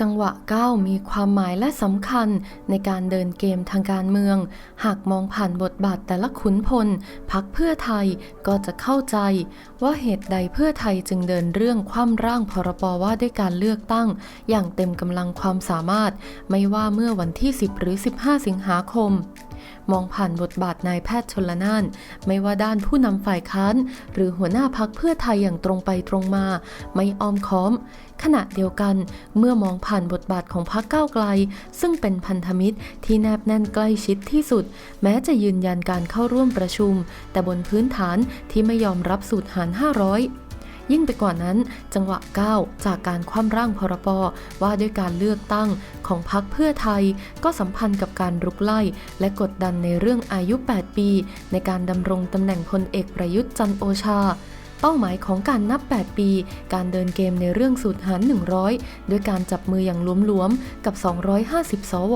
จังหวะก้าวมีความหมายและสำคัญในการเดินเกมทางการเมือง หากมองผ่านบทบาทแต่ละขุนพลพักเพื่อไทยก็จะเข้าใจ ว่าเหตุใดเพื่อไทยจึงเดินเรื่องคว่ำร่างพรบว่าด้วยการเลือกตั้ง อย่างเต็มกำลังความสามารถ ไม่ว่าเมื่อวันที่ 10 หรือ 15 สิงหาคม มองผ่านบทบาทนายแพทย์ชนละนาน ไม่ว่าด้านผู้นำฝ่ายค้าน หรือหัวหน้าพักเพื่อไทยอย่างตรงไปตรงมา ไม่อ้อมค้อม ขณะเดียวกันเมื่อมองผ่านบทบาทของพักก้าวไกล ซึ่งเป็นพันธมิตรที่แนบแน่นใกล้ชิดที่สุด แม้จะยืนยันการเข้าร่วมประชุม แต่บนพื้นฐานที่ไม่ยอมรับสูตรหาร 500 ยิ่งไปกว่านั้น จังหวะก้าวจากการคว่ำร่างพรปว่าด้วยการเลือกตั้งของพรรคเพื่อไทย ก็สัมพันธ์กับการรุกไล่ และกดดันในเรื่องอายุ 8 ปี ในการดำรงตำแหน่งพลเอกประยุทธ์จันโอชาเป้าหมายของการนับ 8 ปี การเดินเกมในเรื่องสูตรหาร 100 ด้วยการจับมืออย่างหลวมๆ กับ 250 สว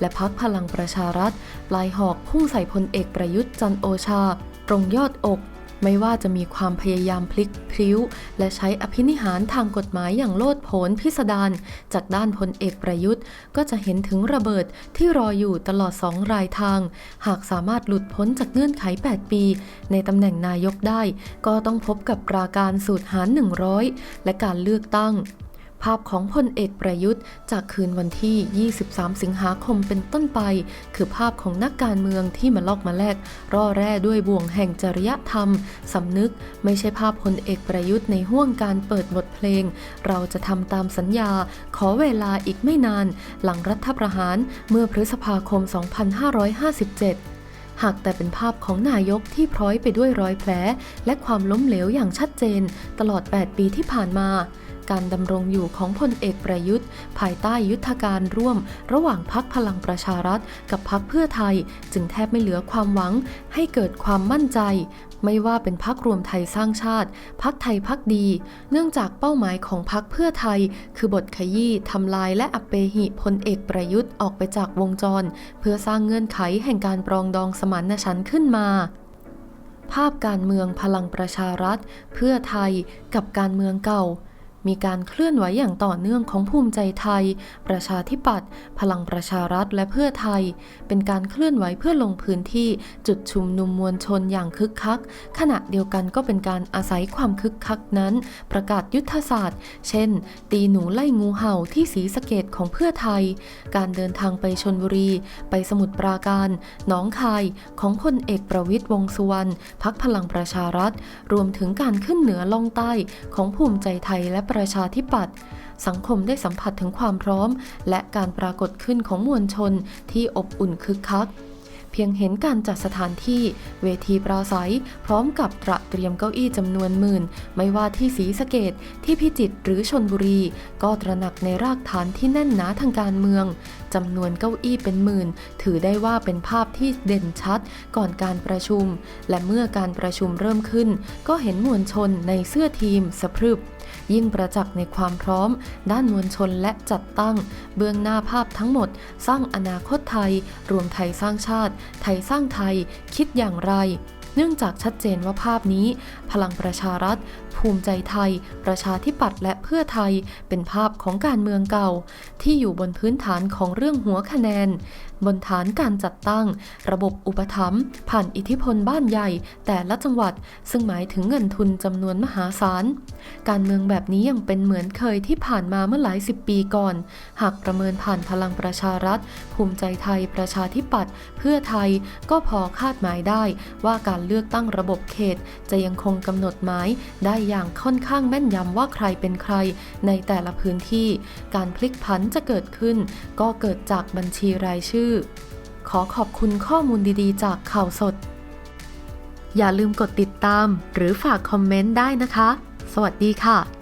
และพักพลังประชารัฐ ปลายหอกพุ่งใส่พลเอกประยุทธ์จันโอชา ตรงยอดอก ไม่ว่าจะมีความพยายามพลิกพลิ้ว และใช้อภินิหารทางกฎหมายอย่างโลดโผนพิสดารจากด้านพลเอกประยุทธ์ ก็จะเห็นถึงระเบิดที่รออยู่ตลอดสองรายทาง หากสามารถหลุดพ้นจากเงื่อนไข 8 ปี ในตำแหน่งนายกได้ ก็ต้องพบกับปราการสูตรหาร 100 และการเลือกตั้ง ภาพของพลเอกประยุทธ์ จากคืนวันที่ 23 สิงหาคมเป็นต้นไป คือภาพของนักการเมืองที่มาลอกมาแลกร่อแร่ด้วยบ่วงแห่งจริยธรรมสำนึก ไม่ใช่ภาพพลเอกประยุทธ์ในห่วงการเปิดบทเพลง เราจะทำตามสัญญา ขอเวลาอีกไม่นาน หลังรัฐประหารเมื่อพฤษภาคม 2557หากแต่เป็นภาพของนายกที่พร้อยไปด้วยรอยแผล และความล้มเหลวอย่างชัดเจน ตลอด 8 ปีที่ผ่านมา การดำรงอยู่ของพลเอกประยุทธ์ ภายใต้ยุทธการร่วม ระหว่างพักพลังประชารัฐ กับพักเพื่อไทย จึงแทบไม่เหลือความหวัง ให้เกิดความมั่นใจ ไม่ว่าเป็นพักรวมไทยสร้างชาติ พักไทยพักดี เนื่องจากเป้าหมายของพักเพื่อไทย คือบทขยี้ทำลายและอัปเปหิพลเอกประยุทธ์ออกไปจากวงจร เพื่อสร้างเงื่อนไขแห่งการปรองดองสมานฉันท์ขึ้นมาภาพการเมืองพลังประชารัฐ เพื่อไทยกับการเมืองเก่า มีการเคลื่อนไหวอย่างต่อเนื่องของภูมิใจไทย ประชาธิปัตย์ พลังประชารัฐ และเพื่อไทย เป็นการเคลื่อนไหวเพื่อลงพื้นที่จุดชุมนุมมวลชนอย่างคึกคัก ขณะเดียวกันก็เป็นการอาศัยความคึกคักนั้น ประกาศยุทธศาสตร์ เช่น ตีหนูไล่งูเห่าที่สีสะเกตของเพื่อไทย การเดินทางไปชนบุรี ไปสมุทรปราการ หนองคาย ของพลเอกประวิตยวงสุวรรณ พักพลังประชารัฐ รวมถึงการขึ้นเหนือล่องใต้ของภูมิใจไทยและประชาธิปัตย์สังคมได้สัมผัสถึงความพร้อม และการปรากฏขึ้นของมวลชนที่อบอุ่นคึกคัก เพียงเห็นการจัดสถานที่เวทีปราศัย พร้อมกับตระเตรียมเก้าอี้จำนวนหมื่น ไม่ว่าที่ศรีสะเกดที่พิจิตรหรือชนบุรี ก็ตระหนักในรากฐานที่แน่นหนาทางการเมืองจำนวนเก้าอี้เป็นหมื่น ถือได้ว่าเป็นภาพที่เด่นชัดก่อนการประชุม และเมื่อการประชุมเริ่มขึ้น ก็เห็นมวลชนในเสื้อทีมสะพรึบยิ่งประจักษ์ในความพร้อม ด้านมวลชนและจัดตั้ง เบื้องหน้าภาพทั้งหมด สร้างอนาคตไทย รวมไทยสร้างชาติไทยสร้างไทยคิดอย่างไร เนื่องจากชัดเจนว่าภาพนี้ พลังประชารัฐ ภูมิใจไทย ประชาธิปัตย์และเพื่อไทยเป็นภาพของการเมืองเก่า ที่อยู่บนพื้นฐานของเรื่องหัวคะแนน บนฐานการจัดตั้ง ระบบอุปถัมภ์ผ่านอิทธิพลบ้านใหญ่ แต่ละจังหวัด ซึ่งหมายถึงเงินทุนจำนวนมหาศาล การเมืองแบบนี้ยังเป็นเหมือนเคยที่ผ่านมาเมื่อหลายสิบปีก่อน หากประเมินผ่านพลังประชารัฐ ภูมิใจไทย ประชาธิปัตย์เพื่อไทยก็พอคาดหมายได้ว่าการเลือกตั้งระบบเขต จะยังคงกำหนดหมายได้อย่างค่อนข้างแม่นยำว่าใครเป็นใคร ในแต่ละพื้นที่ การพลิกผันจะเกิดขึ้น ก็เกิดจากบัญชีรายชื่อ ขอขอบคุณข้อมูลดีๆ จากข่าวสด อย่าลืมกดติดตาม หรือฝากคอมเมนต์ได้นะคะ สวัสดีค่ะ